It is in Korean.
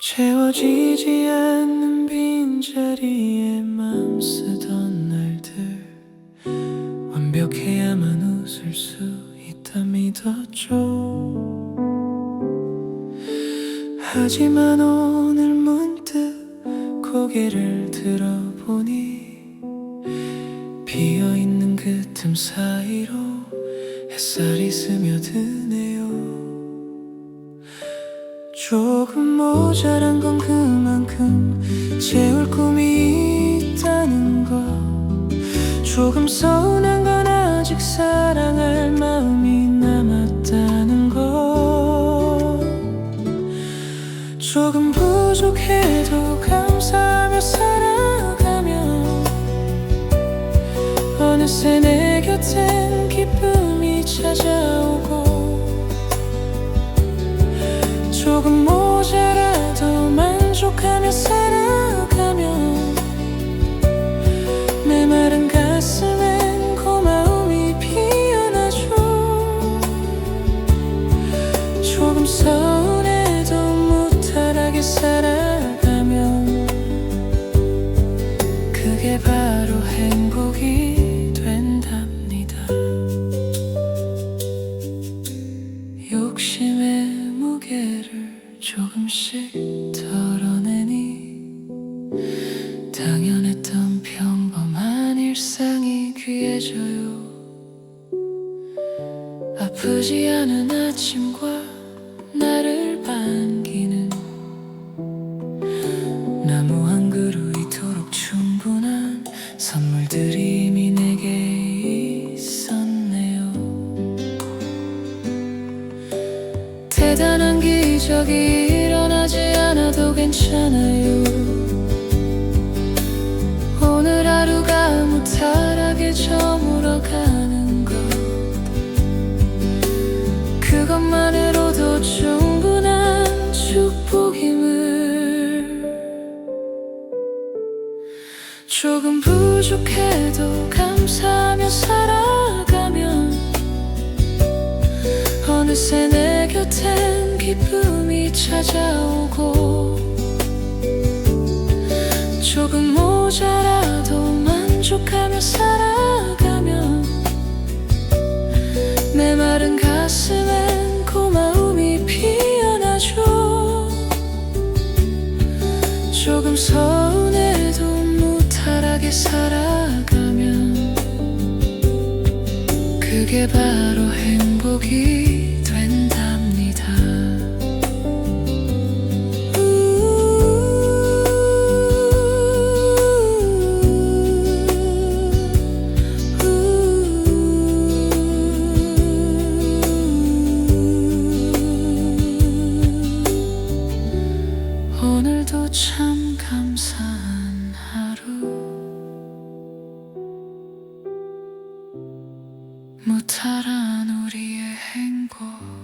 채워지지 않는 빈자리에 맘 쓰던 날들. 완벽해야만 웃을 수 있다 믿었죠 하지만 오늘 문득 고개를 들어보니 비어있는 그 틈 사이로 햇살이 스며드네요 조금 모자란 건 그만큼 채울 꿈이 있다는 거. 조금 서운한 건 아직 사랑할 마음이 남았다는 거. 조금 부족해도 감사하며 살아가면 어느새 내 곁엔 기쁨이 찾아오고 조금 모자라도 만족하며 살아가면 메마른 가슴엔 고마움이 피어나죠. 조금 서운해도 무탈하게 살아가면 그게 바로 행복이 일상이 귀해져요. 아프지 않은 아침과 나를 반기는 나무 한 그루 이토록 충분한 선물들이 이미 내게 있었네요. 대단한 기적이 일어나지 않아도 괜찮아요 조금 부족해도 감사하며 살아가면 어느새 내 곁엔 기쁨이 찾아오고 조금 모자라도 만족하며 살아가면 메마른 가슴엔 고마움이 피어나죠. 조금 서운해도 살아가면 그게 바로 행복이 우리의 행복